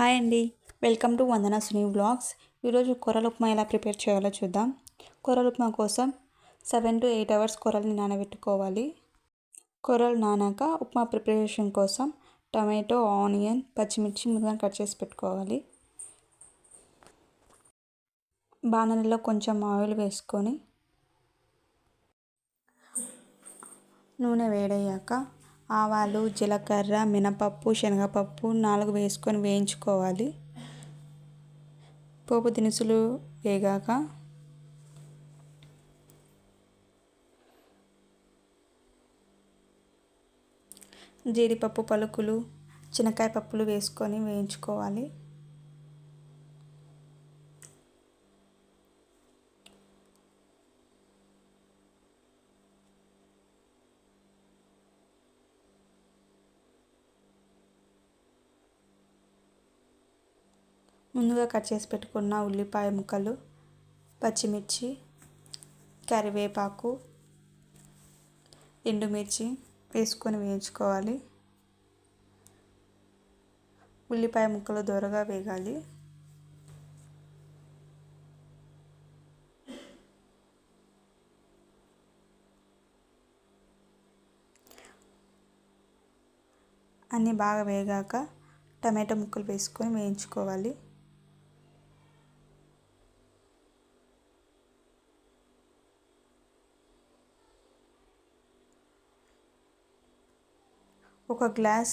Hi అండి. Welcome to Vandana Suni blogs ఈరోజు కూరల ఉప్మా ఎలా ప్రిపేర్ చేయాలో చూద్దాం. కూరల ఉప్మా కోసం సెవెన్ టు ఎయిట్ అవర్స్ కూరల్ని నానబెట్టుకోవాలి. కూరలు నానాక ఉప్మా ప్రిపరేషన్ కోసం టమాటో ఆనియన్ పచ్చిమిర్చి ముందుగా కట్ చేసి పెట్టుకోవాలి. బాణలిలో కొంచెం ఆయిల్ వేసుకొని నూనె వేడయ్యాక ఆవాలు జీలకర్ర మినపప్పు శనగపప్పు నాలుగు వేసుకొని వేయించుకోవాలి. పోపు దినుసులు వేగాక జీడిపప్పు పలుకులు చినకాయ పప్పులు వేసుకొని వేయించుకోవాలి. ముందుగా కట్ చేసి పెట్టుకున్న ఉల్లిపాయ ముక్కలు పచ్చిమిర్చి కరివేపాకు ఎండుమిర్చి వేసుకొని వేయించుకోవాలి. ఉల్లిపాయ ముక్కలు దూరగా వేగాలి. అన్నీ బాగా వేగాక టమాటో ముక్కలు వేసుకొని వేయించుకోవాలి. ఒక గ్లాస్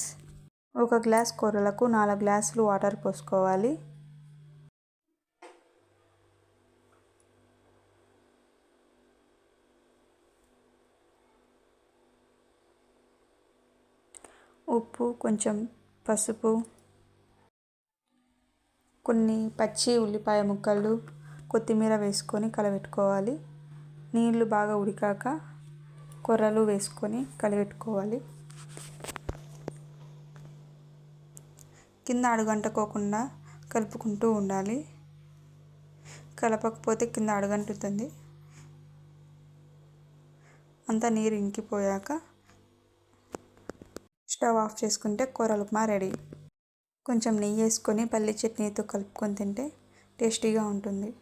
ఒక గ్లాస్ కూరలకు నాలుగు గ్లాసులు వాటర్ పోసుకోవాలి. ఉప్పు కొంచెం పసుపు కొన్ని పచ్చి ఉల్లిపాయ ముక్కలు కొత్తిమీర వేసుకొని కలబెట్టుకోవాలి. నీళ్ళు బాగా ఉడికాక కొర్రలు వేసుకొని కలిపెట్టుకోవాలి కింద అడుగంటుకోకుండా కలుపుకుంటూ ఉండాలి. కలపకపోతే కింద అడుగంటుతుంది. అంతా నీరు ఇంకిపోయాక స్టవ్ ఆఫ్ చేసుకుంటే కూరలు ఉప్మా రెడీ. కొంచెం నెయ్యి వేసుకొని పల్లి చట్నీతో కలుపుకొని తింటే టేస్టీగా ఉంటుంది.